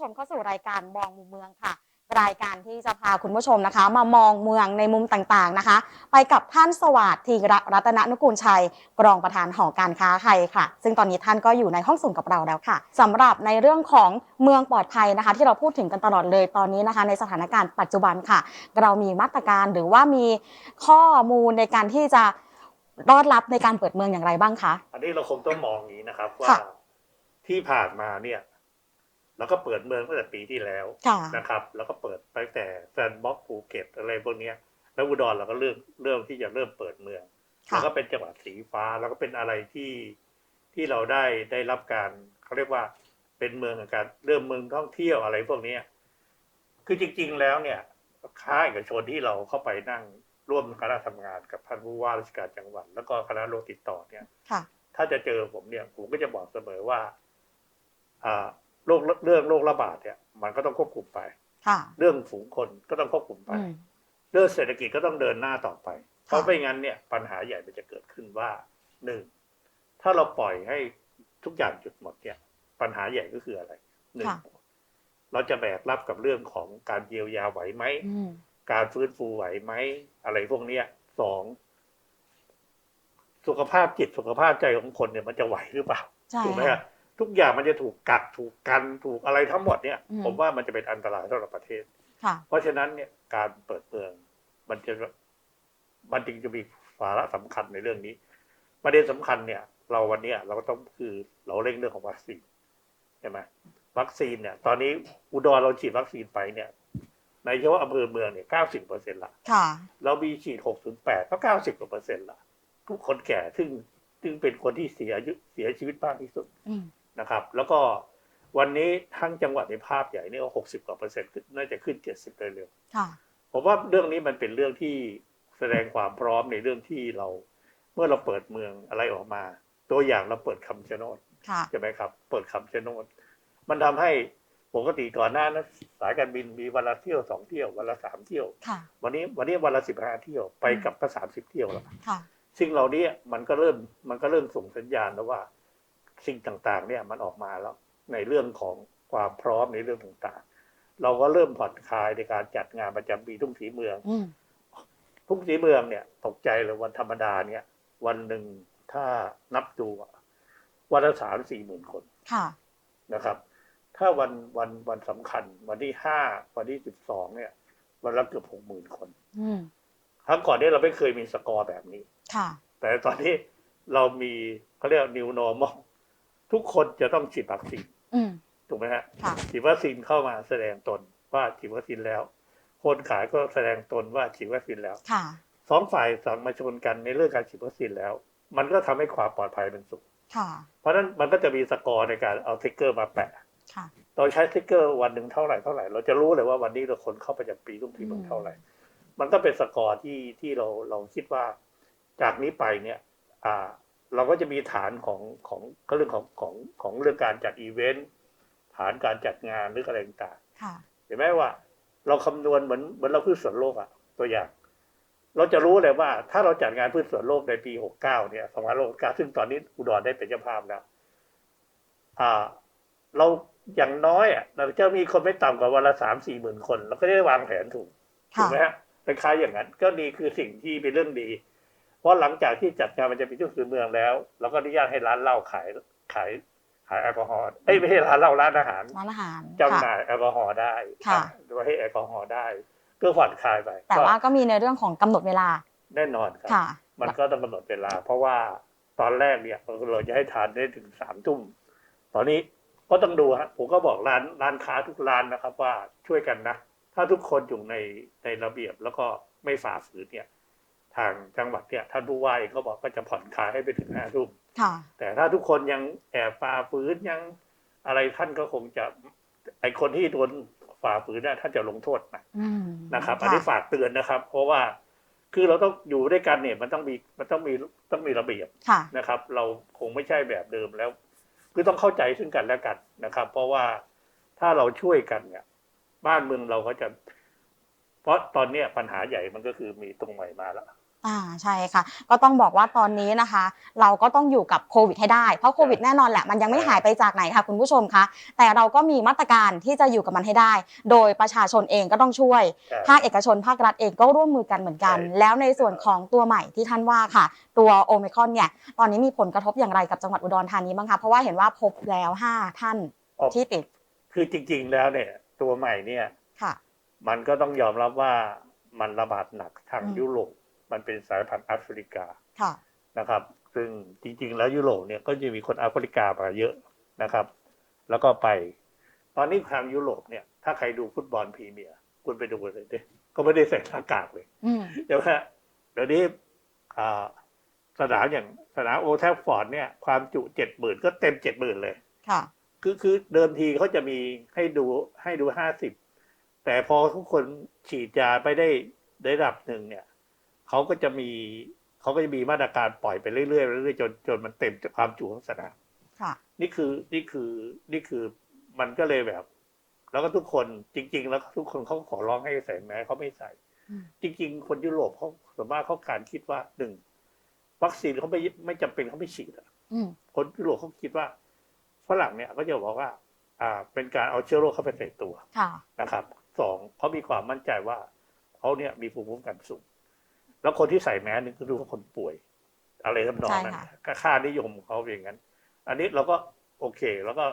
ชมเข้าสู่รายการมองมุมเมืองค่ะ รายการที่จะพาคุณผู้ชมนะคะ มามองเมืองในมุมต่างๆนะคะ ไปกับท่านสวัสดิ์ธีระรัตนนุกูลชัยรองประธานหอการค้าไทยค่ะ ซึ่งตอนนี้ท่านก็อยู่ในห้องส่งกับเราแล้วค่ะสำหรับในเรื่องของเมืองปลอดภัยนะคะ ที่เราพูดถึงกันตลอดเลยตอนนี้นะคะ ในสถานการณ์ปัจจุบันค่ะ เรามีมาตรการหรือว่ามีข้อมูลในการที่จะต้อนรับในการเปิดเมืองอย่างไรบ้างคะ อันนี้เราคงต้องมองอย่างนี้นะครับว่าค่ะที่ผ่านมาเนี่ย เราก็เปิดเมืองตั้งแต่ปีที่แล้วค่ะนะครับ แล้วก็เปิดไปตั้งแต่แซนด์บ็อกภูเก็ตอะไรพวกเนี้ยแล้วอุดรเราก็เริ่มเริ่มที่จะเริ่มเปิดเมืองค่ะแล้วก็เป็นจังหวัดสีฟ้าแล้วก็เป็นอะไรที่ที่เราได้ได้รับการเขาเรียกว่าเป็นเมืองแห่งการเริ่มเมืองท่องเที่ยวอะไรพวกเนี้ยคือจริง ๆแล้วเนี่ยค้าเอกชนที่เราเข้าไปนั่งร่วมคณะทำงานกับท่านผู้ว่าราชการจังหวัด แล้วก็คณะโรคติดต่อเนี่ยค่ะถ้าจะเจอผมเนี่ยผมก็จะบอกเสมอว่าอ่า โรคเรื่องโรคระบาดเนี่ย มันก็ต้องควบคุมไปค่ะเรื่องฝูงคนก็ต้องควบคุมไปอืมเรื่องเศรษฐกิจก็ต้องเดินหน้าต่อไป เพราะค่ะไม่งั้นเนี่ย ปัญหาใหญ่มันจะเกิดขึ้นว่าหนึ่งถ้าเราปล่อยให้ทุกอย่างหยุดหมดเนี่ย ปัญหาใหญ่ก็คืออะไรหนึ่งค่ะเราจะแบกรับกับเรื่องของการเยียวยาไหวไหมอืมการฟื้นฟูไหวไหมอะไรพวกเนี้ยสองสุขภาพจิตสุขภาพใจของคนเนี่ยมันจะไหวหรือเปล่าใช่ถูกไหมค่ะฮะ ทุกอย่างมันจะถูกกักถูกกันถูกอะไรทั้งหมดเนี่ย อืม ผมว่ามันจะเป็นอันตรายสำหรับประเทศ ค่ะ เพราะฉะนั้นเนี่ยการเปิดเมือง มันจะมันจึงจะมีสาระสำคัญในเรื่องนี้ ประเด็นสำคัญเนี่ย เราวันเนี้ยเราก็ต้องคือเราเร่งเรื่องของวัคซีนใช่ไหมวัคซีนเนี่ย ตอนนี้อุดรเราฉีดวัคซีนไปเนี่ย ในเฉพาะอำเภอเมืองเนี่ยเก้าสิบเปอร์เซ็นต์ละ ค่ะ เรามีฉีด 608 ก็ 90กว่าเปอร์เซ็นต์ละ ทุกคนแก่ซึ่งซึ่งเป็นคนที่เสียอายุเสียชีวิตมากที่สุด อืม นะครับ แล้วก็วันนี้ทั้งจังหวัดในภาพใหญ่เนี่ย60กว่าเปอร์เซ็นต์ขึ้นน่าจะขึ้น70เร็วค่ะๆผมว่าเรื่องนี้มันเป็นเรื่องที่แสดงความพร้อมในเรื่องที่เรา เมื่อเราเปิดเมืองอะไรออกมา ตัวอย่างเราเปิดคำชะโนดค่ะใช่ไหมครับ เปิดคำชะโนดมันทำให้ปกติก่อนหน้านั้นสายการบินมีวันละเที่ยวสองเที่ยววันละสามเที่ยวค่ะวันนี้วันนี้วันละสิบห้าเที่ยวไปกับก็สามสิบเที่ยวแล้วค่ะสิ่งเหล่านี้มันก็เริ่มมันก็เริ่มส่งสัญญาณแล้วว่า สิ่งต่างๆเนี่ยมันออกมาแล้วในเรื่องของความพร้อมในเรื่องต่างๆ เราก็เริ่มผ่อนคลายในการจัดงานประจำปีทุ่งสีเมืองอืมทุ่งสีเมืองเนี่ย ตกใจเลยวันธรรมดาเนี่ย วันหนึ่งถ้านับดูอะวันละสามสี่หมื่นคนค่ะนะครับ ถ้าวันวันวันสำคัญ วันที่ห้าวันที่สิบสองเนี่ย วันละเกือบหกหมื่นคนอืมครั้งก่อนเนี่ยเราไม่เคยมีสกอร์แบบนี้ค่ะแต่ตอนนี้เรามีเขาเรียก new normal ทุกคนจะต้องฉีดวัคซีนอืมถูกไหมฮะค่ะ ฉีดวัคซีนเข้ามาแสดงตนว่าฉีดวัคซีนแล้ว คนขายก็แสดงตนว่าฉีดวัคซีนแล้วค่ะ สองฝ่ายสั่งมาชนกันในเรื่องการฉีดวัคซีนแล้ว มันก็ทำให้ความปลอดภัยเป็นสุขค่ะ เพราะฉะนั้นมันก็จะมีสกอร์ในการเอาทิกเกอร์มาแปะค่ะ เราใช้ทิกเกอร์วันหนึ่งเท่าไหร่เท่าไหร่เราจะรู้เลยว่าวันนี้เราคนเข้าประจำปีทุ่งทีเมืองเท่าไหร่ มันก็เป็นสกอร์ที่ที่เราเราคิดว่า จากนี้ไปเนี่ย อ่า เราก็จะมีฐานของของก็เรื่องของของของเรื่องการจัดอีเวนต์ฐานการจัดงานหรืออะไรต่างค่ะๆเห็นไหมว่า เราคำนวณเหมือนเหมือนเราพืชสวนโลกอะตัวอย่าง เราจะรู้เลยว่า ถ้าเราจัดงานพืชสวนโลกในปีหกเก้าเนี่ยสองพันหกเก้าซึ่งตอนนี้อุดรได้เป็นเจ้าภาพแล้วอ่า เราอย่างน้อยอะเราจะมีคนไม่ต่ำกว่าวันละสามสี่หมื่นคน เราก็ได้วางแผนถูกถูกค่ะไหมฮะคล้ายๆอย่างนั้น ก็นี่คือสิ่งที่เป็นเรื่องดี เพราะหลังจากที่จัดงานมันจะเป็นที่สื่อเมืองแล้วเราก็อนุญาตให้ร้านเหล้าขายขายขายแอลกอฮอล์เอ้ยไม่ใช่ร้านเหล้าร้านอาหารร้านอาหารจำหค่ะน่ายแอลกอฮอล์ได้ค่ะหรือว่าให้แอลกอฮอล์ได้เพื่อผ่อนคลายไปแต่ว่าก็มีในเรื่องของกำหนดเวลาแน่นอนครับค่ะมันก็ต้องกำหนดเวลา เพราะว่าตอนแรกเนี่ยเราจะให้ทานได้ถึงสามทุ่มตอนนี้ก็ต้องดูฮะผมก็บอกร้านร้านค้าทุกร้านนะครับว่าช่วยกันนะ ถ้าทุกคนอยู่ในในระเบียบแล้วก็ไม่ฝ่าฝืนเนี่ย ทางจังหวัดเนี่ยท่านผู้ว่าเองก็บอกก็จะผ่อนคลายให้ไปถึงห้าทุ่มค่ะแต่ถ้าทุกคนยังแอบฝ่าฝืนยังอะไรท่านก็คงจะไอคนที่โดนฝ่าฝืนเนี่ยท่านจะลงโทษนะอืมนะครับ อันนี้ฝากเตือนนะครับ เพราะว่าคือเราต้องอยู่ด้วยกันเนี่ย มันต้องมีมันต้องมีต้องมีระเบียบค่ะนะครับ เราคงไม่ใช่แบบเดิมแล้ว คือต้องเข้าใจซึ่งกันและกันนะครับ เพราะว่าถ้าเราช่วยกันเนี่ย บ้านเมืองเราก็จะ เพราะตอนเนี้ยปัญหาใหญ่มันก็คือมีตรงใหม่มาแล้ว อ่าใช่ค่ะ ก็ต้องบอกว่าตอนนี้นะคะ เราก็ต้องอยู่กับโควิดให้ได้เพราะโควิดแน่นอนแหละมันยังไม่หายไปจากไหนค่ะคุณผู้ชมคะแต่เราก็มีมาตรการที่จะอยู่กับมันให้ได้ โดยประชาชนเองก็ต้องช่วยใช่ภาคเอกชนภาครัฐเองก็ร่วมมือกันเหมือนกันใช่แล้วในส่วนของตัวใหม่ที่ท่านว่าค่ะ ตัวโอมิครอนเนี่ยตอนนี้มีผลกระทบอย่างไรกับจังหวัดอุดรธานีบ้างคะเพราะว่าเห็นว่าพบแล้ว5ท่านออกที่ติด คือจริง ๆ แล้วเนี่ย ตัวใหม่เนี่ยค่ะ มันก็ต้องยอมรับว่ามันระบาดหนักทางอืมยุโรป มันเป็นสายพันธุ์แอฟริกาค่ะนะครับ ซึ่งจริง ๆ แล้วยุโรปเนี่ยก็จะมีคนแอฟริกามาเยอะนะครับ แล้วก็ไป ตอนนี้ทางยุโรปเนี่ย ถ้าใครดูฟุตบอลพรีเมียร์คุณไปดูเลยดิก็ไม่ได้ใส่หน้ากากเลยอืมเดี๋ยวฮะเดี๋ยวนี้อ่าสนามอย่างสนามโอแทฟฟอร์ดเนี่ย ความจุเจ็ดหมื่นก็เต็มเจ็ดหมื่นเลยค่ะคือคือเดิมทีเขาจะมีให้ดูให้ดูห้าสิบแต่พอทุกคนฉีดยาไปได้ได้ระดับหนึ่งเนี่ย เขาก็จะมีเขาก็จะมีมาตรการปล่อยไปเรื่อยๆเรื่อยๆจนจนมันเต็มความจุของสนามค่ะนี่คือนี่คือนี่คือมันก็เลยแบบ แล้วก็ทุกคนจริง ๆ แล้วทุกคนเขาขอร้องให้ใส่แมสเขาไม่ใส่อืมจริง ๆ คนยุโรปเขาส่วนมากเขาการคิดว่าหนึ่งวัคซีนเขาไม่ไม่จำเป็นเขาไม่ฉีดอะอืมคนยุโรปเขาคิดว่าฝรั่งเนี่ยเขาจะบอกว่า อ่า เป็นการเอาเชื้อโรคเข้าไปใส่ตัวค่ะนะครับสองเขามีความมั่นใจว่าเขาเนี่ยมีภูมิคุ้มกันสูง แล้วคนที่ใส่แมสนี่คือดูว่าคนป่วย อะไรทำนองนั้นใช่ค่ะก็ค่านิยมของเขาเป็นอย่างนั้น อันนี้เราก็โอเค แล้วก็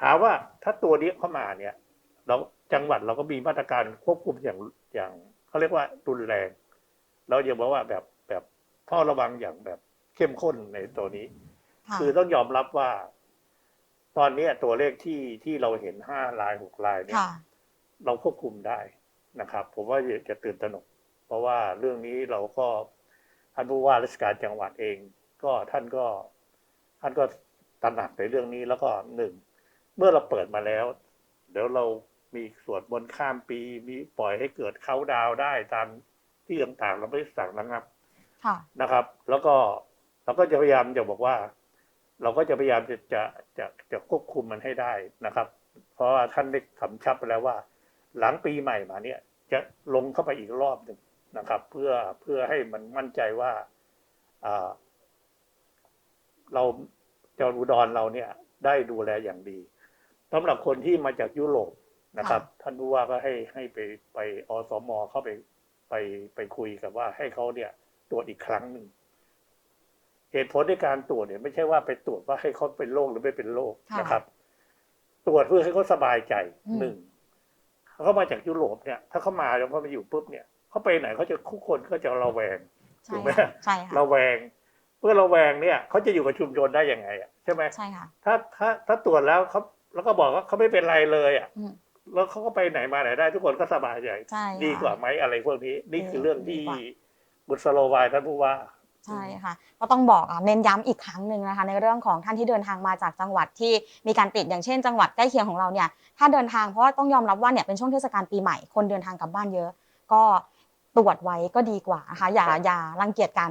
ถามว่าถ้าตัวนี้เข้ามาเนี่ย เราจังหวัดเราก็มีมาตรการควบคุมอย่างอย่างเขาเรียกว่ารุนแรง เราอย่าบอกว่าแบบแบบเฝ้าระวังอย่างแบบเข้มข้นในตัวนี้ค่ะคือต้องยอมรับว่า ตอนนี้ตัวเลขที่ที่เราเห็นห้ารายหกรายเนี่ยค่ะเราควบคุมได้นะครับ ผมว่าอย่าจะตื่นตระหนก เพราะว่าเรื่องนี้เราก็ท่านผู้ว่าราชการจังหวัดเอง ก็ท่านก็ท่านก็ตระหนักในเรื่องนี้แล้วก็หนึ่งเมื่อเราเปิดมาแล้ว เดี๋ยวเรามีสวดมนต์ข้ามปีมีปล่อยให้เกิดเขาน์ดาวน์ได้ตามที่ต่างๆเราไม่ได้สั่งนะครับค่ะนะครับ แล้วก็เราก็จะพยายามจะบอกว่า เราก็จะพยายามจะจะจะจะควบคุมมันให้ได้นะครับ เพราะว่าท่านได้กำชับไปแล้วว่า หลังปีใหม่มาเนี่ย จะลงเข้าไปอีกรอบหนึ่ง นะครับ เพื่อเพื่อให้มันมั่นใจว่าอ่าเราจังหวัดอุดรเราเนี่ยได้ดูแลอย่างดีสำหรับคนที่มาจากยุโรปนะครับ ท่านผู้ว่าก็ให้ให้ไปไปอสมเข้าไปไปไปคุยกับว่าให้เขาเนี่ยตรวจอีกครั้งหนึ่งเหตุผลในการตรวจเนี่ย ไม่ใช่ว่าไปตรวจว่าให้เขาเป็นโรคหรือไม่เป็นโรคค่ะนะครับ ตรวจเพื่อให้เขาสบายใจอืมหนึ่งเขามาจากยุโรปเนี่ย ถ้าเขามาแล้วเขามาอยู่ปุ๊บเนี่ย เขาไปไหนเขาจะคุกคนก็จะระแวงใช่ถูกไหมค่ะใช่ค่ะระแวงเมื่อระแวงเนี่ยเขาจะอยู่กับชุมชนได้ยังไงอะใช่ไหมใช่ค่ะถ้าถ้าถ้าตรวจแล้วเขาแล้วก็บอกว่าเขาไม่เป็นไรเลยอะอืมแล้วเขาก็ไปไหนมาไหนได้ ทุกคนก็สบายใจใช่ค่ะดีกว่าไหมอะไรพวกนี้ นี่คือเรื่องที่ดีกว่าบุษโลวายท่านผู้ว่าใช่ค่ะก็ต้องบอกอะเน้นย้ำอีกครั้งหนึ่งนะคะในเรื่องของท่านที่เดินทางมาจากจังหวัดที่มีการติดอย่างเช่นจังหวัดใกล้เคียงของเราเนี่ยถ้าเดินทางเพราะว่าต้องยอมรับว่าเนี่ยเป็นช่วงเทศกาลปีใหม่คนเดินทางกลับบ้านเยอะ ก็ ตรวจไว้ก็ดีกว่านะคะอย่าครับอย่ารังเกียจกัน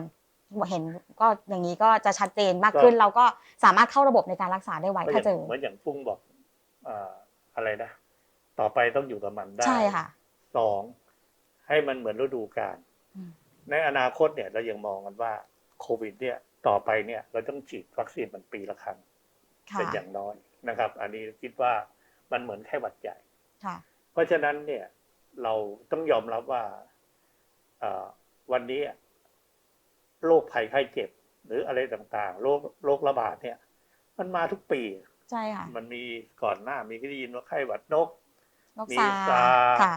เห็นก็อย่างนี้ก็จะชัดเจนมากขึ้นก็เราก็สามารถเข้าระบบในการรักษาได้ไวก็อถ้าย่างเจอเหมือนอย่างฟุ้งบอกอ่าอะไรนะ ต่อไปต้องอยู่กับมันได้ใช่ค่ะสองให้มันเหมือนฤดูกาลอืมในอนาคตเนี่ยเรายังมองกันว่าโควิด เนี่ยต่อไปเนี่ย เราต้องฉีดวัคซีนมันปีละครั้งค่ะเป็นอย่างน้อยนะครับ อันนี้คิดว่ามันเหมือนแค่หวัดใหญ่ค่ะเพราะฉะนั้นเนี่ย เราต้องยอมรับว่าเอ่อ วันนี้โรคภัยไข้เจ็บ หรืออะไรต่างๆโรคโรคระบาดเนี่ย มันมาทุกปีใช่ค่ะมันมีก่อนหน้ามีก็ได้ยินว่าไข้หวัดนกนกมีซาซาค่ะ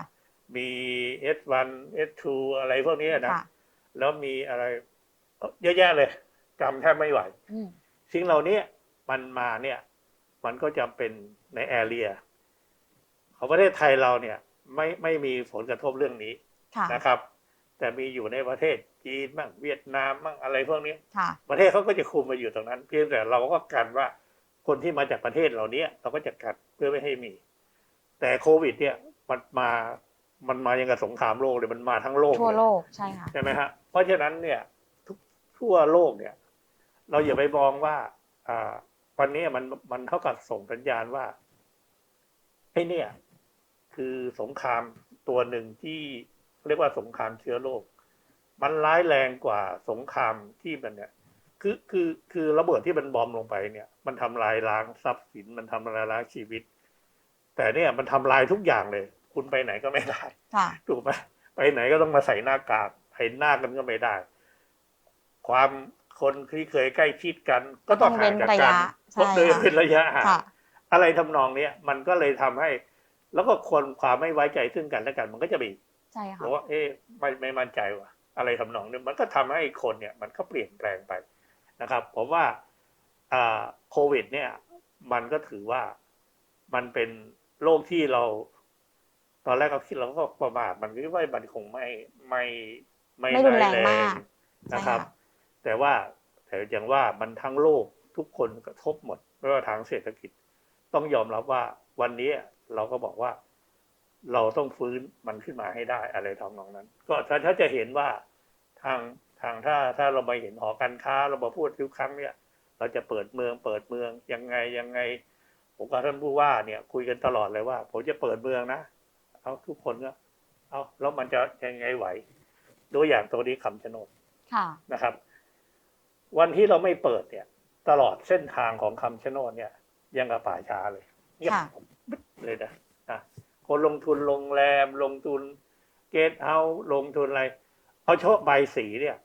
มี S1 S2 อะไรพวกนี้นะค่ะแล้วมีอะไร เยอะแยะเลยจำแทบไม่ไหวอืมสิ่งเหล่านี้มันมาเนี่ย มันก็จะเป็นในแอเรียของประเทศไทยเราเนี่ย ไม่ไม่มีผลกระทบเรื่องนี้ค่ะนะครับ แต่มีอยู่ในประเทศจีนบ้างเวียดนามบ้างอะไรพวกนี้ค่ะประเทศเขาก็จะคุมมาอยู่ตรงนั้น เพียงแต่เราก็กันว่าคนที่มาจากประเทศเหล่านี้เราก็จะกัดเพื่อไม่ให้มี แต่โควิด เนี่ยมันมามันมาอย่างกับสงครามโลกเลยมันมาทั้งโลกทั่วเลยโลกใช่ค่ะใช่ไหมฮะเพราะฉะนั้นเนี่ยทุกทั่วโลกเนี่ย เราอย่าไปมองว่า อ่าวันนี้มันมันเท่ากับส่งสัญญาณว่าไอ้เนี่ย คือสงครามตัวหนึ่งที่ เรียกว่าสงครามเชื้อโรคมันร้ายแรงกว่าสงครามที่มันเนี่ย คือคือคือระเบิดที่มันบอมลงไปเนี่ย มันทำลายล้างทรัพย์สินมันทำลายล้างชีวิต แต่เนี่ยมันทำลายทุกอย่างเลย คุณไปไหนก็ไม่ได้ค่ะถูกไหมไปไหนก็ต้องมาใส่หน้ากากเห็นหน้ากันก็ไม่ได้ ความคนที่เคยใกล้ชิดกัน ก็ต้องห่างจากกันต้องเว้นระยะใช่ก็เลยค่ะเป็นระยะห่างค่ะอะไรทำนองเนี้ยมันก็เลยทำให้ แล้วก็คนความไม่ไว้ใจซึ่งกันและกัน มันก็จะมี ใช่ค่ะบอกว่าเอ๊ะไม่ไม่มั่นใจว่ะ อะไรทำนองเนี้ยมันก็ทำให้คนเนี่ย มันก็เปลี่ยนแปลงไปนะครับผมว่าอ่าโควิด เนี่ย มันก็ถือว่ามันเป็นโรคที่เรา ตอนแรกเราคิดเราก็ประมาทมันคิดว่ามันคงไม่ไม่ไม่รุนแรงมากนะครับใช่ค่ะแต่ว่าแต่อย่างว่ามันทั้งโลกทุกคนกระทบหมดไม่ว่าทางเศรษฐกิจ ต้องยอมรับว่าวันนี้เราก็บอกว่า เราต้องฟื้นมันขึ้นมาให้ได้อะไรทำนองนั้น ก็ถ้าถ้าจะเห็นว่าทางทางถ้าถ้าเรามาเห็นหอการค้า เรามาพูดทุกครั้งเนี่ย เราจะเปิดเมือง เปิดเมืองยังไงยังไงผมกับท่านผู้ว่าเนี่ย คุยกันตลอดเลยว่า ผมจะเปิดเมืองนะเอาทุกคนก็เอาแล้วมันจะยังไงไหวตัวอย่างตัวนี้คำชะโนดค่ะนะครับ วันที่เราไม่เปิดเนี่ย ตลอดเส้นทางของคำชะโนดเนี่ย ยังกับป่าช้าเลยเงียบค่ะปึ๊ดเลยนะอะ คนลงทุนโรงแรม ลงทุนเกสเฮาส์ลงทุนอะไร เอาเฉพาะใบสีเนี่ย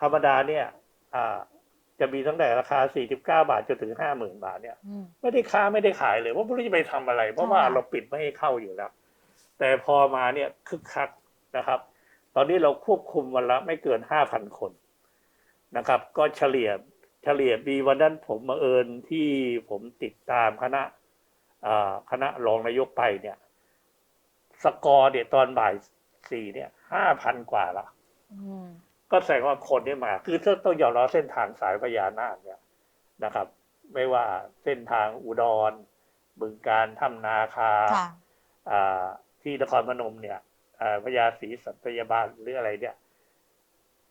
ธรรมดาเนี่ย อ่า จะมีตั้งแต่ราคา 49 บาทจนถึง 50,000 บาทเนี่ย อืม ไม่ได้ค้าไม่ได้ขายเลยว่าไม่รู้จะไปทำอะไร เพราะว่าใช่ค่ะเราปิดไม่ให้เข้าอยู่แล้ว แต่พอมาเนี่ยคึกคักนะครับ ตอนนี้เราควบคุมวันละไม่เกินห้าพันคนนะครับ ก็เฉลี่ยเฉลี่ยปีวันนั้นผมมาเอิญที่ผมติดตามคณะอ่าคณะรองนายกไปเนี่ย สกอร์เนี่ยตอนบ่ายสี่เนี่ยห้าพันกว่าละอืมก็แสดงว่าคนที่มา คือถ้าต้องยอมรับเส้นทางสายพญานาคเนี่ยนะครับ ไม่ว่าเส้นทางอุดรบึงการถ้ำนาคาค่ะอ่าที่นครพนมเนี่ยอ่าพญาศรีสัตยาบาลหรืออะไรเนี่ย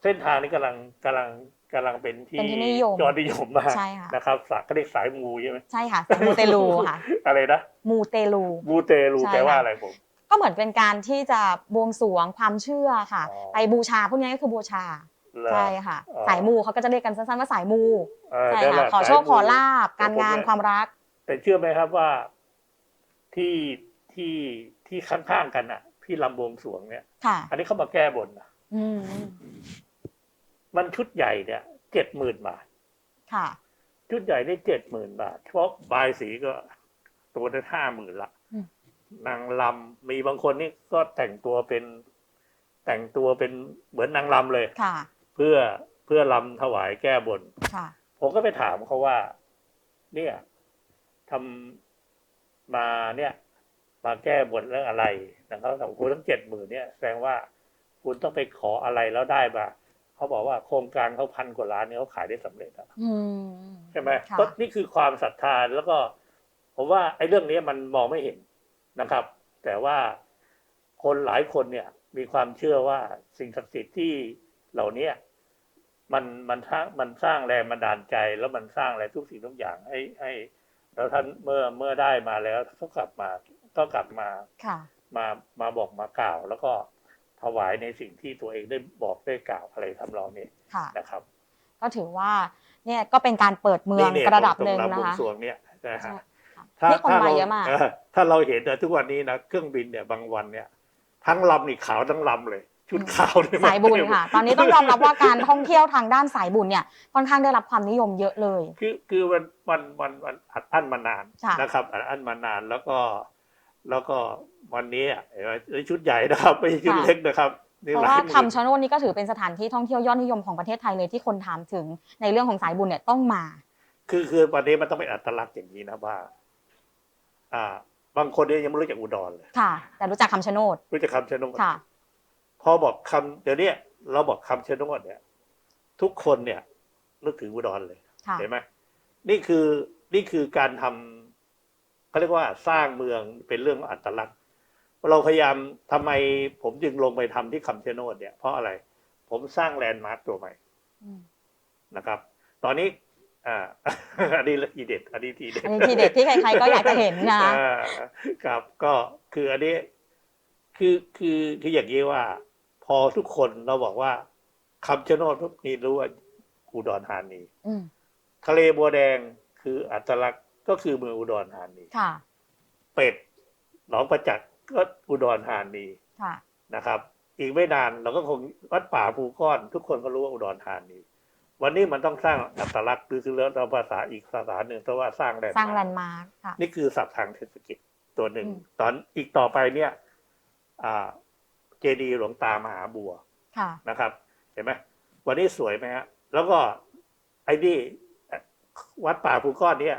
เส้นทางนี้กำลังกำลังกำลังเป็นที่เป็นที่นิยมยอดนิยมมากใช่ค่ะนะครับสายเขาเรียกสายมูใช่ไหมใช่ค่ะมูเตลูค่ะ อะไรนะมูเตลูมูเตลูใช่แปลว่าค่ะอะไรผม ก็เหมือนเป็นการที่จะบวงสรวงความเชื่อค่ะ อ๋อ ไปบูชาพวกนี้ก็คือบูชาเหรอ ใช่ค่ะ อ๋อ สายมูเขาก็จะเรียกกันสั้นๆว่าสายมูเออใช่นั่นแหค่ะละขอโชคสยมู ขอลาบการงานแต่ผมความรัก แต่เชื่อไหมครับว่าที่ที่ที่ข้างๆกันอะ ที่ลำบวงสรวงเนี่ย ค่ะอันนี้เขามาแก้บนนะอืมมันชุดใหญ่เนี่ยเจ็ดหมื่นบาท ค่ะ ชุดใหญ่ได้เจ็ดหมื่นบาทเฉพาะบายสีก็ตัวได้ห้าหมื่นละอืม นางลำมีบางคนนี่ก็แต่งตัวเป็น แต่งตัวเป็นเหมือนนางลำเลยค่ะ เพื่อเพื่อลำถวายแก้บนค่ะ ผมก็ไปถามเขาว่า เนี่ยทำมาเนี่ย มาแก้บนเรื่องอะไรนะครับแต่คุณทั้งเจ็ดหมื่นเนี่ยแสดงว่าคุณต้องไปขออะไรแล้วได้มาเขาบอกว่าโครงการเขาพันกว่าล้านเนี่ยเขาขายได้สำเร็จแล้วอืมใช่ไหมค่ะก็นี่คือความศรัทธาแล้วก็ ผมว่าไอ้เรื่องนี้มันมองไม่เห็น นะครับ แต่ว่าคนหลายคนเนี่ยมีความเชื่อว่าสิ่งศักดิ์สิทธิ์ที่เหล่านี้มันมันสร้างมันสร้างแรงบันดาลใจ แล้วมันสร้างอะไรทุกสิ่งทุกอย่างให้ให้แล้วท่านเมื่อเมื่อได้มาแล้วก็กลับมาก็กลับมาค่ะมามาบอกมากล่าว แล้วก็ถวายในสิ่งที่ตัวเองได้บอกได้กล่าวอะไรทำนองนี้ค่ะนะครับ ก็ถือว่าเนี่ยก็เป็นการเปิดเมืองนี่ระดับหนึ่งตรนะลำบวคะสรวงเนี่ยนะใช่ฮะค่ะ ถ้านี่คนถ้ามาเราเยอะมากเออถ้าเราเห็นนะทุกวันนี้นะเครื่องบินเนี่ยบางวันเนี่ย ทั้งลำนี่ขาวทั้งลำเลย ชุดขาวเนี่ยสายบุญค่ะ ตอนนี้ต้องยอมรับว่าการท่องเที่ยวทางด้านสายบุญเนี่ยค่อนข้างได้รับความนิยมเยอะเลย คือคือมันมันมันมันอัดอั้นมานานค่ะนะครับ อัดอั้นมานานแล้วก็ แล้วก็วันนี้อะเห็นไหมชุดใหญ่นะครับไม่ใช่ชุดเล็กนะครับนี่เพราะหลาว่ายหมื่นคำชะโนดนี่ก็ถือเป็นสถานที่ท่องเที่ยวยอดนิยมของประเทศไทยเลยที่คนถามถึงในเรื่องของสายบุญเนี่ยต้องมา คือคือวันนี้มันต้องเป็นอัตลักษณ์อย่างนี้นะว่า อ่า บางคนเนี่ยยังไม่รู้จักอุดรเลยค่ะ แต่รู้จักคำชะโนดรู้จักคำชะโนดค่ะ พอบอกคำเดี๋ยวนี้เราบอกคำชะโนดเนี่ย ทุกคนเนี่ยนึกถึงอุดรเลยค่ะเห็นไหมนี่คือนี่คือการทำเขาเรียกว่าสร้างเมืองเป็นเรื่องอัตลักษณ์ เราพยายามทำไมผมจึงลงไปทำที่คำชะโนดเนี่ยเพราะอะไร ผมสร้างแลนด์มาร์คตัวใหม่อืมนะครับ ตอนนี้ อ่าอันนี้ละทีเด็ด อันนี้ทีเด็ด อันนี้ทีเด็ดที่ใครๆก็อยากจะเห็นนะอ่าครับ ก็คืออันนี้ คือคือคืออย่างนี้ว่า พอทุกคนเราบอกว่าคำชะโนดปุ๊บนี่รู้ว่าอุดรธานีอืมทะเลบัวแดงคืออัตลักษณ์ก็คือเมืองอุดรธานีค่ะ เป็ดหนองประจักษ์ก็อุดรธานีค่ะนะครับ อีกไม่นานเราก็คงวัดป่าภูก้อน ทุกคนก็รู้ว่าอุดรธานี วันนี้มันต้องสร้างอัตลักษณ์คือคือเรื่องภาษาอีกภาษาหนึ่งเพราะว่าสร้างแลนด์สร้างแลมาร์นคด์มาร์คค่ะนี่คือศัพท์ทางเศรษฐกิจตัวหนึ่งอืมตอนอีกต่อไปเนี่ยอ่าเจดีย์หลวงตามหาบัวค่ะนะครับ เห็นไหมวันนี้สวยไหมฮะแล้วก็ไอ้นี่เอ่อวัดป่าภูก้อนเนี่ย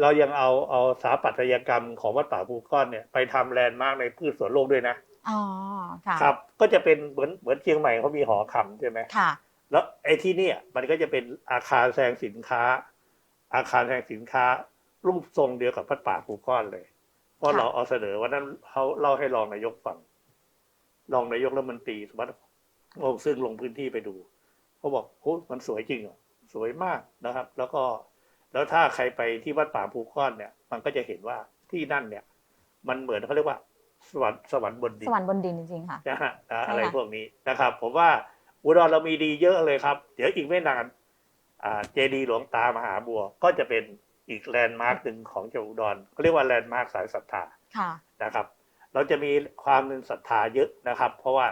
เรายังเอาเอาสถาปัตยกรรมของวัดป่าภูก้อนเนี่ยไปทำแลนด์มาร์กในพืชสวนโลกด้วยนะอ๋อค่ะครับ ก็จะเป็นเหมือนเหมือนเชียงใหม่เขามีหอคำใช่ไหมค่ะ แล้วไอ้ที่เนี่ยมันก็จะเป็นอาคารแสดงสินค้า อาคารแสดงสินค้า รูปทรงเดียวกับวัดป่าภูก้อนเลยเพราะค่ะเราเอาเสนอวันนั้นเขาเล่าให้รองนายกฟังรองนายกรัฐมนตรีสมบัติวงศ์ซึ่งลงพื้นที่ไปดูเขาบอกโอ้มันสวยจริงเหรอสวยมากนะครับ แล้วก็แล้วถ้าใครไปที่วัดป่าภูก้อนเนี่ย มันก็จะเห็นว่าที่นั่นเนี่ย มันเหมือนเขาเรียกว่าสวรรค์สวรรค์บนดินสวรรค์บนดินจริงๆค่ะนะฮะอ่าใช่ค่ะอะไรพวกนี้นะครับ ผมว่า อุดรเรามีดีเยอะเลยครับ เดี๋ยวอีกไม่นานอ่าเจดีย์หลวงตามหาบัว ก็จะเป็นอีกแลนด์มาร์คหนึ่งของจังหวัดอุดรเขาเรียกว่าแลนด์มาร์คสายศรัทธาค่ะนะครับ เราจะมีความเป็นศรัทธาเยอะนะครับ เพราะว่า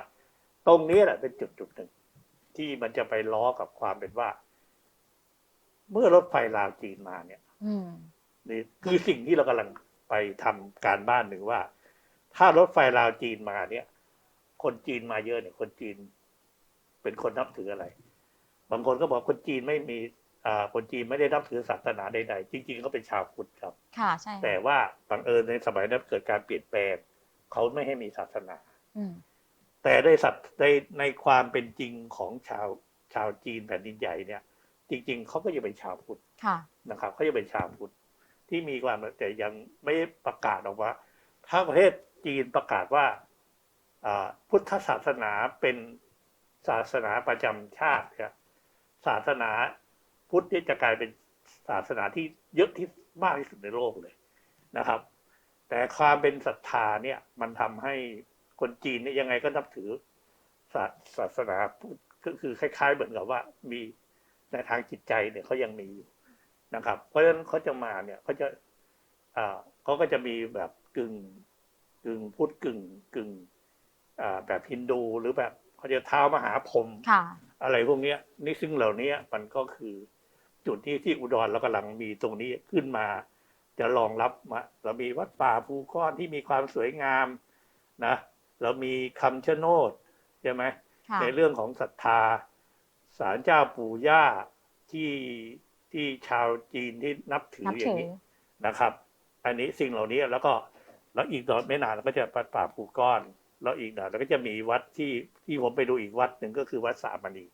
ตรงนี้แหละเป็นจุดจุดหนึ่งที่มันจะไปล้อกับความเป็นว่า เมื่อรถไฟลาวจีนมาเนี่ยอืมนี่คือสิ่งที่เรากำลังไปทำการบ้านหนึ่งว่า ถ้ารถไฟลาวจีนมาเนี่ย คนจีนมาเยอะเนี่ย คนจีน เป็นคนนับถืออะไร บางคนก็บอกคนจีนไม่มีอ่าคนจีนไม่ได้นับถือศาสนาใดๆจริงๆเขาเป็นชาวพุทธครับ ค่ะใช่ค่ะแต่ว่าบังเอิญในสมัยนั้นเกิดการเปลี่ยนแปลงเขาไม่ให้มีศาสนาอืมแต่ในสัตว์ในในความเป็นจริงของชาวชาวจีนแผ่นดินใหญ่เนี่ย จริง ๆเขาก็ยังเป็นชาวพุทธค่ะนะครับเขาจะเป็นชาวพุทธที่มีความแต่ยังไม่ประกาศออกว่า ถ้าประเทศจีนประกาศว่าอ่าพุทธศาสนาเป็น ศาสนาประจำชาติเนี่ยศาสนาพุทธที่จะกลายเป็นศาสนาที่เยอะที่มากที่สุดในโลกเลยนะครับ แต่ความเป็นศรัทธาเนี่ย มันทำให้คนจีนเนี่ยยังไงก็นับถือศาศาสนาพุทธก็คือคล้าย ๆ เหมือนกับว่ามีในทางจิตใจเนี่ยเขายังมีอยู่นะครับ เพราะฉะนั้นเขาจะมาเนี่ยเขาจะอ่าเขาก็จะมีแบบกึ่งกึ่งพุทธกึ่งกึ่งอ่าแบบฮินดูหรือแบบ เขาจะเท้ามหาพรหมค่ะอะไรพวกเนี้ยนี่ซึ่งเหล่านี้มันก็คือจุดที่ที่อุดรเรากำลังมีตรงนี้ขึ้นมา จะรองรับมาเรามีวัดป่าภูก้อนที่มีความสวยงามนะเรามีคำชะโนดใช่ไหมค่ะในเรื่องของศรัทธาศาลเจ้าปู่ย่าที่ที่ชาวจีนที่นับถือนับอย่าถืงอนี้นะครับ อันนี้สิ่งเหล่านี้แล้วก็แล้วอีกตอนไม่นานเราก็จะปัดป่าปู่ก้อน แล้วอีกหน่อยเราก็จะมีวัดที่ที่ผมไปดูอีกวัดหนึ่งก็คือวัดสามณี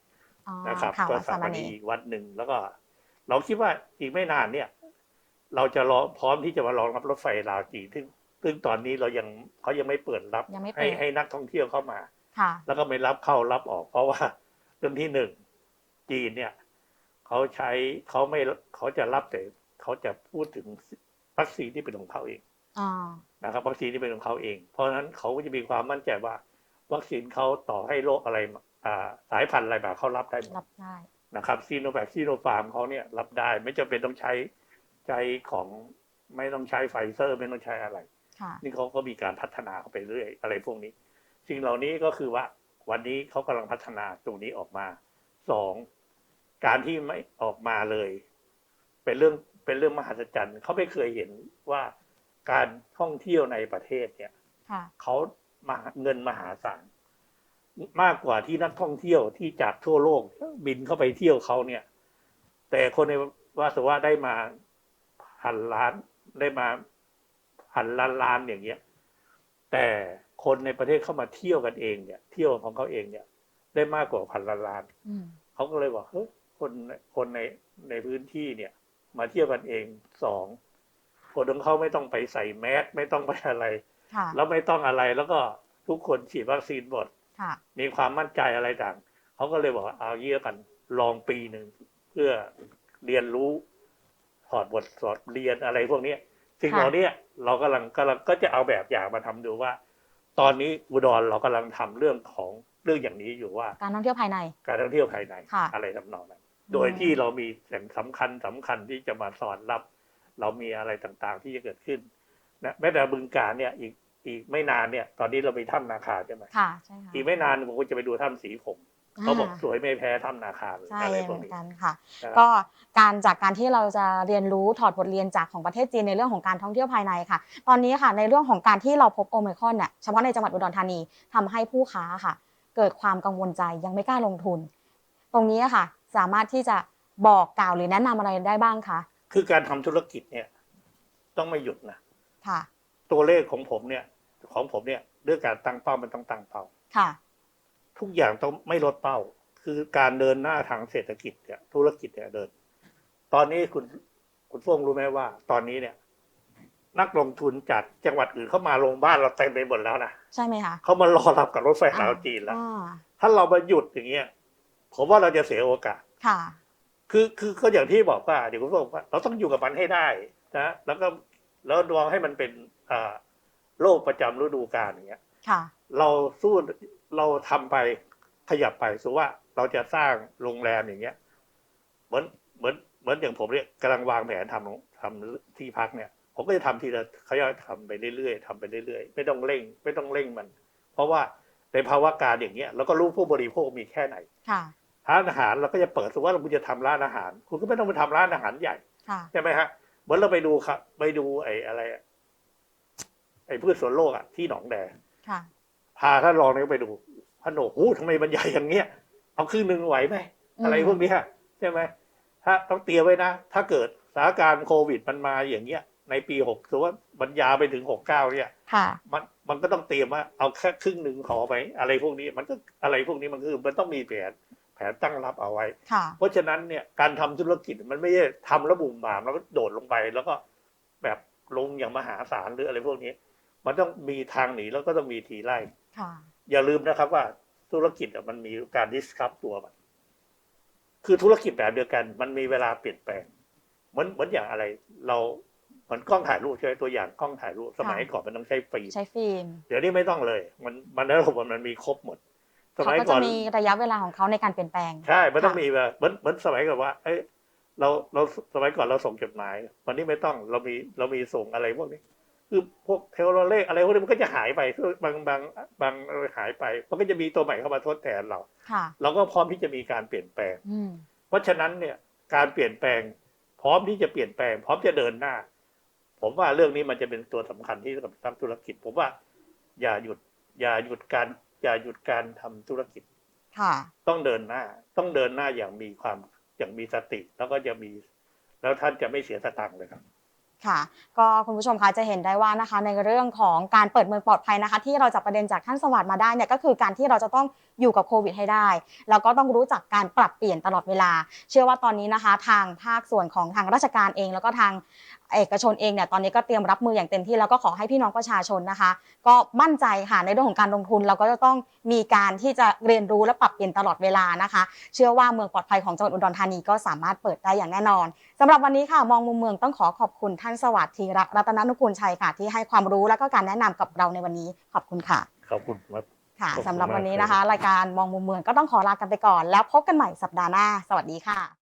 อ๋อนะครับค่ะวัวัดดสาสามมณีณีอีกวัดหนึ่งแล้วก็ เราคิดว่าอีกไม่นานเนี่ย เราจะรอพร้อมที่จะมารองรับรถไฟลาวจีนซึ่งซึ่งตอนนี้เรายังเขายังไม่เปิดรับยังไม่เปิให้ดให้นักท่องเที่ยวเข้ามาค่ะแล้วก็ไม่รับเข้ารับออก เพราะว่าเรื่องที่หนึ่งจีนเนี่ยเขาใช้เขาไม่เขาจะรับแต่เขาจะพูดถึงวัคซีนที่เป็นของเขาเองอ๋อ นะครับวัคซีนที่เป็นของเขาเอง เพราะฉะนั้นเขาก็จะมีความมั่นใจว่า วัคซีนเขาต่อให้โรคอะไรมาอ่าสายพันธุ์อะไรมาเขารับได้หมดรับได้นะครับซีโนแวคซีโนฟาร์มเขาเนี่ยรับได้ไม่จำเป็นต้องใช้ใช้ของไม่ต้องใช้ไฟเซอร์ ไม่ต้องใช้อะไรค่ะนี่เขาก็มีการพัฒนาเข้าไปเรื่อยอะไรพวกนี้สิ่งเหล่านี้ก็คือว่าวันนี้เขากำลังพัฒนาตรงนี้ออกมาสองการที่ไม่ออกมาเลย เป็นเรื่องเป็นเรื่องมหัศจรรย์เขาไม่เคยเห็นว่า การท่องเที่ยวในประเทศเนี่ยค่ะเขามาเงินมหาศาลมากกว่าที่นักท่องเที่ยวที่จากทั่วโลกบินเข้าไปเที่ยวเขาเนี่ย แต่คนในวาสวะได้มาพันล้านได้มาพันล้านล้านอย่างเงี้ย แต่คนในประเทศเข้ามาเที่ยวกันเองเนี่ย เที่ยวของเขาเองเนี่ย ได้มากกว่าพันล้านล้านอืมเขาก็เลยบอกเฮ้ยคนคนในในพื้นที่เนี่ย มาเที่ยวกันเองสอง คนของเขาไม่ต้องไปใส่แมสไม่ต้องไปอะไรค่ะแล้วไม่ต้องอะไรแล้วก็ทุกคนฉีดวัคซีนหมดค่ะมีความมั่นใจอะไรต่างเขาก็เลยบอกว่าเอาเยี่ยกันลองปีหนึ่งเพื่อเรียนรู้ถอดบทสอบเรียนอะไรพวกเนี้ยสิ่งค่ะเหล่านี้เรากำลังกำลังก็จะเอาแบบอย่างมาทำดูว่า ตอนนี้อุดรเรากำลังทำเรื่องของเรื่องอย่างนี้อยู่ว่า การท่องเที่ยวภายใน การท่องเที่ยวภายในค่ะอะไรทำนองนั้น โดยที่เรามีแหล่งสำคัญสำคัญที่จะมาสอนรับ เรามีอะไรต่างๆ ที่จะเกิดขึ้นนะแม้แต่บึงการเนี่ยอีกอีกไม่นานเนี่ย ตอนนี้เราไปถ้ำนาคาใช่ไหมค่ะใช่ค่ะอีกไม่นานผมก็จะไปดูถ้ำสีผมเขาบอกสวยไม่แพ้ถ้ำนาคาเลยใช่อะไรพเหวกมือนนี้กันค่ะนะครับก็การจากการที่เราจะเรียนรู้ถอดบทเรียนจากของประเทศจีนในเรื่องของการท่องเที่ยวภายในค่ะ ตอนนี้ค่ะในเรื่องของการที่เราพบโอมิครอนเนี่ยเฉพาะในจังหวัดอุดรธานีทำให้ผู้ค้าค่ะ เกิดความกังวลใจยังไม่กล้าลงทุน ตรงนี้ค่ะ สามารถที่จะบอกกล่าวหรือแนะนำอะไรได้บ้างคะ คือการทำธุรกิจเนี่ย ต้องไม่หยุดนะค่ะ ตัวเลขของผมเนี่ย ของผมเนี่ยเรื่องการตั้งเป้ามันต้องตั้งเป้าค่ะ ทุกอย่างต้องไม่ลดเป้า คือการเดินหน้าทางเศรษฐกิจเนี่ยธุรกิจเนี่ยเดิน ตอนนี้คุณคุณฟ้งรู้ไหมว่า ตอนนี้เนี่ย นักลงทุนจากจังหวัดอื่นเข้ามาลงบ้านเราเต็มไปหมดแล้วนะใช่ไหมคะเขามารอรับกับรถไฟสายจีนแล้วอ่าถ้าเรามาหยุดอย่างเงี้ยผมว่าเราจะเสียโอกาสค่ะ คือคือก็อย่างที่บอกว่าเดี๋ยวคุณฟ้งบอกว่าเราต้องอยู่กับมันให้ได้นะแล้วก็แล้วดวงให้มันเป็นอ่าโรคประจำฤดูกาลอย่างเงี้ยค่ะ เราสู้เราทำไปขยับไปสมมุติว่าเราจะสร้างโรงแรมอย่างเงี้ย เหมือนเหมือนเหมือนอย่างผมเนี่ยกำลังวางแผนทำทำที่พักเนี่ย ผมก็จะทำทีละเขาจะทำไปเรื่อยๆทำไปเรื่อยๆ ไม่ต้องเร่ง ไม่ต้องเร่งมัน เพราะว่าในภาวะการอย่างเงี้ยเราก็รู้ผู้บริโภคมีแค่ไหนค่ะ ร้านอาหารเราก็จะเปิดสมมติว่าเราจะทำร้านอาหาร คุณก็ไม่ต้องไปทำร้านอาหารใหญ่ค่ะใช่ไหมฮะเหมือนเราไปดูครับไปดูไอ้อะไรอะไอ้พืชสวนโลกอะที่หนองแดค่ะพาท่านรองเนี่ยไปดูพระโหนกหูทำไมมันใหญ่อย่างเงี้ยเอาครึ่งหนึ่งไหวไหมอืมอะไรพวกเนี้ยใช่ไหมถ้าต้องเตรียมไว้นะ ถ้าเกิดสถานการณ์โควิดมันมาอย่างเงี้ย ในปีหกถือว่าบรรยาวไปถึงหกเก้าเนี่ยค่ะมันมันก็ต้องเตรียมว่าเอาแค่ครึ่งหนึ่งขอไหมอะไรพวกนี้ มันก็อะไรพวกนี้มันคือมันต้องมีแผน แผนตั้งรับเอาไว้ ค่ะ เพราะฉะนั้นเนี่ยการทำธุรกิจมันไม่ใช่ทำแล้วบุ่มบามแล้วก็โดดลงไป แล้วก็แบบลงอย่างมหาศาลหรืออะไรพวกนี้ มันต้องมีทางหนีแล้วก็ต้องมีทีไล่ค่ะ อย่าลืมนะครับว่าธุรกิจอะมันมีการดิสคับตัวมัน คือธุรกิจแบบเดียวกัน มันมีเวลาเปลี่ยนแปลงเหมือนเหมือนอย่างอะไร เราเหมือนกล้องถ่ายรูปใช่ไหมตัวอย่างกล้องถ่ายรูปสมัยก่อนมันต้องใช้ฟิล์มใช้ฟิล์มเดี๋ยวนี้ไม่ต้องเลย มันมันระบบมันมีครบหมด สเขามัยก็ก่จะอนมีระยะเวลาของเขาในการเปลี่ยนแปลง ใช่มันต้องค่ะมีแบบเหมือนเหมือนสมัยก่อนว่า เอ้ยเราเราสมัยก่อนเราส่งจดหมาย วันนี้ไม่ต้องเรามีเรามีส่งอะไรพวกนี้ คือพวกเทเลเลขอะไรพวกนี้มันก็จะหายไปบางบางบางหายไป มันก็จะมีตัวใหม่เข้ามาทดแทนเราค่ะเราก็พร้อมที่จะมีการเปลี่ยนแปลงอืมเพราะฉะนั้นเนี่ยการเปลี่ยนแปลง พร้อมที่จะเปลี่ยนแปลง พร้อมจะเดินหน้า ผมว่าเรื่องนี้มันจะเป็นตัวสำคัญที่กับทำธุรกิจ ผมว่า อย่าหยุด อย่าหยุดการ อย่าหยุดการทำธุรกิจค่ะ ต้องเดินหน้า ต้องเดินหน้าอย่างมีความอย่างมีสติแล้วก็จะมี แล้วท่านจะไม่เสียสตังค์เลยครับค่ะก็คุณผู้ชมคะจะเห็นได้ว่านะคะในเรื่องของการเปิดเมืองปลอดภัยนะคะ ที่เราจับประเด็นจากท่านสวัสดิ์มาได้เนี่ยก็คือการที่เราจะต้องอยู่กับโควิดให้ได้ แล้วก็ต้องรู้จักการปรับเปลี่ยนตลอดเวลา เชื่อว่าตอนนี้นะคะ ทางภาคส่วนของทางราชการเอง แล้วก็ทาง เอกชนเองเนี่ยตอนนี้ก็เตรียมรับมืออย่างเต็มที่แล้วก็ขอให้พี่น้องประชาชนนะคะ ก็มั่นใจค่ะในเรื่องของการลงทุนเราก็จะต้องมีการที่จะเรียนรู้และปรับเปลี่ยนตลอดเวลานะคะ เชื่อว่าเมืองปลอดภัยของจังหวัดอุดรธานีก็สามารถเปิดได้อย่างแน่นอนสำหรับวันนี้ค่ะมองมุมเมืองต้องขอขอบคุณท่านสวัสดิ์ธีระรัตนนุกูลชัยค่ะที่ให้ความรู้และก็การแนะนำกับเราในวันนี้ขอบคุณค่ะขอบคุณครับค่ะขอบคุณสำหรับวันนี้มากนะคะ รายการมองมุมเมืองก็ต้องขอลากันไปก่อน แล้วพบกันใหม่สัปดาห์หน้า สวัสดีค่ะ